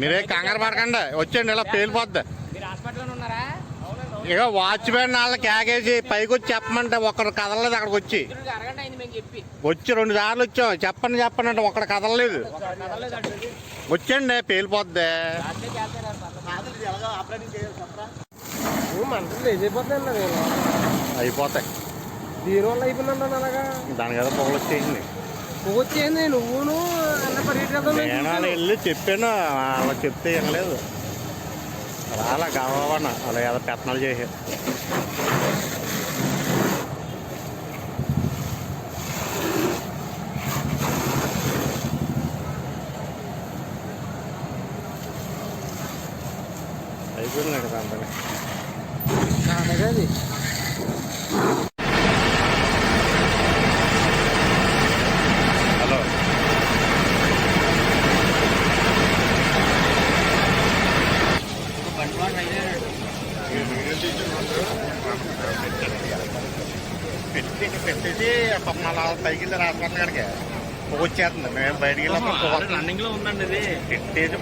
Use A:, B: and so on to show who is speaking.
A: మీరే కంగారు పడకండి. వచ్చేయండి ఇలా పేలిపోద్ది
B: మీరు హాస్పిటల్లో ఉన్నారా?
A: ఇక వాచ్మెన్ వాళ్ళ క్యాగేజీ పైకి వచ్చి చెప్పమంటే ఒకరు కదలలేదు అక్కడికి వచ్చి. వచ్చి రెండు సార్లు వచ్చాం. చెప్పండి చెప్పండి అంటే ఒక్కడ కదలలేదు.
B: ఒక కదలలేదు అటు
A: వచ్చండి పేలిపోద్ది అయిపోతాయి.
C: దీనివల్ల అయిపోయిందండి అలాగా?
A: దాని కదా పొగలు వచ్చేసింది
C: వచ్చేయండి నువ్వును
A: నేను అలా వెళ్ళి చెప్పాను అలా చెప్తే వినలేదు. అలా కావాలన్న అలా ఏదో పెత్తనాలు చేశారు. అయిపోయింది కదా అంతనే
C: అది
A: పెట్టి పెట్టేసి పాపం అలా పైకి వెళ్ళి రాసుకోండి కాడికి వచ్చేస్తుంది మేము బయటికి వస్తుంది.
B: రన్నింగ్లో ఉందండి ఇది.